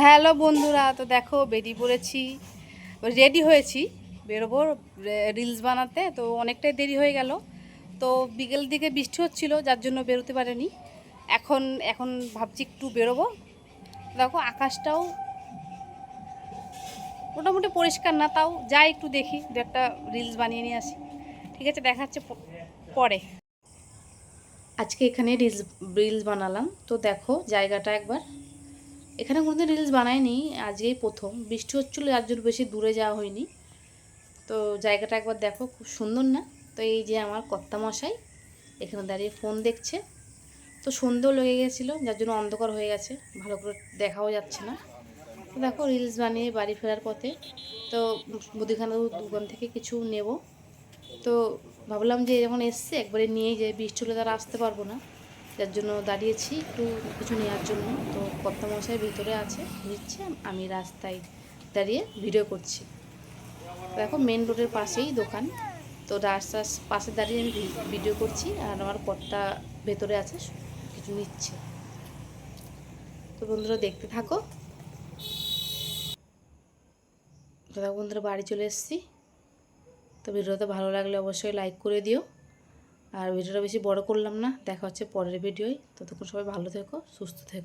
Hello বন্ধুরা, তো দেখো বেরিয়ে পড়েছি। রেডি হয়েছি বেরোবো রিলস বানাতে, তো অনেকটাই দেরি হয়ে গেল। তো বিকেল দিকে বৃষ্টি হচ্ছিল, যার জন্য বেরোতে পারেনি। এখন এখন ভাবছি একটু বেরোবো। দেখো আকাশটাও মোটামুটি পরিষ্কার না, তাও যাই একটু দেখি, দু একটা রিলস বানিয়ে নিয়ে আসি। ঠিক আছে, দেখাচ্ছে পরে। আজকে এখানে রিলস রিলস বানালাম। তো দেখো জায়গাটা একবার। এখানে কোনোদিন রিলস বানাইনি, আজকেই প্রথম। বৃষ্টি হচ্ছিল যার জন্য বেশি দূরে যাওয়া হয়নি। তো জায়গাটা একবার দেখো, খুব সুন্দর না? তো এই যে আমার কর্তামশাই, এখানে দাঁড়িয়ে ফোন দেখছে। তো সন্ধেও লেগে গেছিল, যার জন্য অন্ধকার হয়ে গেছে, ভালো করে দেখাও যাচ্ছে না। তো দেখো রিলস বানিয়ে বাড়ি ফেরার পথে, তো মুদিখানা দোকান থেকে কিছু নেব। তো ভাবলাম যে যখন এসছে, একবারে নিয়ে যে বৃষ্টি হলে তারা আসতে পারব না। যার জন্য দাঁড়িয়েছি, একটু কিছু নেওয়ার জন্য। তো কর্তামশাই ভিতরে আছে নিচ্ছে আমি রাস্তায় দাঁড়িয়ে ভিডিও করছি। দেখো মেন রোডের পাশেই দোকান। তো রাস্তার পাশে দাঁড়িয়ে আমি ভিডিও করছি, আর আমার কর্তা ভেতরে আছে, কিছু নিচ্ছে। তো বন্ধুরা, দেখতে থাকো। তো বন্ধুরা, বাড়ি চলে এসেছি। তো ভিডিওটা ভালো লাগলে অবশ্যই লাইক করে দিও। আর ভিডিওটা বেশি বড় করলাম না, দেখা হচ্ছে পরের ভিডিওয়। ততক্ষণ সবাই ভালো থেকো, সুস্থ থেকো।